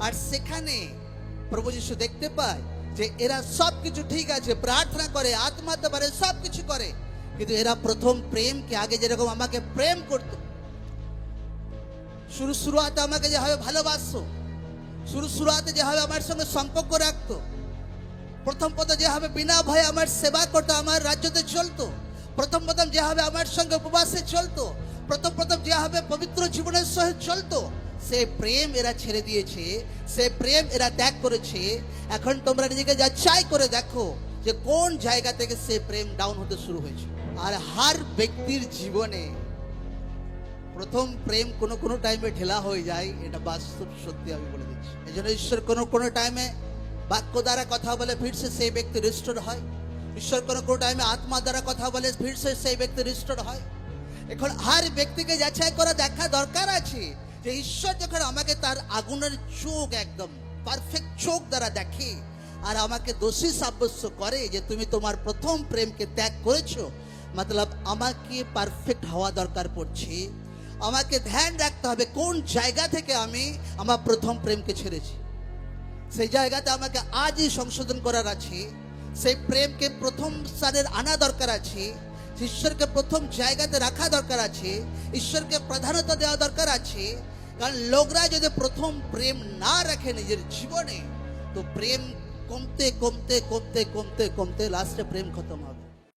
আর সেখানে প্রভু যিশু দেখতে পায় যে এরা সব কিছু ঠিক আছে, প্রার্থনা করে আত্মাতে পারে সব কিছু করে। কিন্তু এরা প্রথম প্রেমকে আগে যেরকম আমাকে প্রেম করতো। শুরু শুরুয়াতে আমাকে যেভাবে ভালোবাসতো, শুরু শুরুয়াতে যেভাবে আমার সঙ্গে সম্পর্ক রাখতো, প্রথম প্রথম যেভাবে বিনা ভয়ে আমার সেবা করতো, আমার রাজ্যতে চলতো, প্রথম প্রথম যেভাবে আমার সঙ্গে উপবাসে চলতো, প্রথম প্রথম যেভাবে পবিত্র জীবনের সহিত চলতো সে প্রেম এরা ছেড়ে দিয়েছে, সে প্রেম এরা ত্যাগ করেছে। এখন তোমরা নিজেকে যাচাই করে দেখো যে কোন জায়গা থেকে সে প্রেম ডাউন হতে শুরু হয়েছে। আর হার ব্যক্তির জীবনে প্রথম প্রেম কোনো কোনো টাইমে ঢেলা হয়ে যায়, এটা বাস্তব সত্যি আমি বলে দিচ্ছি। এই জন্য ঈশ্বর কোনো কোনো টাইমে বাক্য দ্বারা কথা বলে ফিরছে সেই ব্যক্তি রিস্টোর হয়। ঈশ্বর কোনো কোনো টাইমে আত্মা দ্বারা কথা বলে ফিরছে সেই ব্যক্তি রিস্টোর হয়। এখন আর ব্যক্তিকে যাচাই করা দেখা দরকার আছে। যে ঈশ্বর যখন আমাকে তার আগুনের চোখ একদম পারফেক্ট চোখ দ্বারা দেখে আর আমাকে দোষী সাব্যস্ত করে যে তুমি তোমার প্রথম প্রেমকে ত্যাগ করেছ, মতলব আমাকে পারফেক্ট হওয়া দরকার পড়ছে। আমাকে ধ্যান রাখতে হবে কোন জায়গা থেকে আমি আমার প্রথম প্রেমকে ছেড়েছি। সেই জায়গাতে আমাকে আজই সংশোধন করার আছে, সেই প্রেমকে প্রথম স্থানের আনা দরকার আছে, ঈশ্বরকে প্রথম জায়গাতে রাখা দরকার আছে, ঈশ্বরকে প্রাধান্যতা দেওয়া দরকার আছে কারণ লোকরা যদি প্রথম প্রেম না রাখে নিজের জীবনে, তো প্রেম কমতে কমতে কমতে কমতে কমতে লাস্টে প্রেম খতম হবে।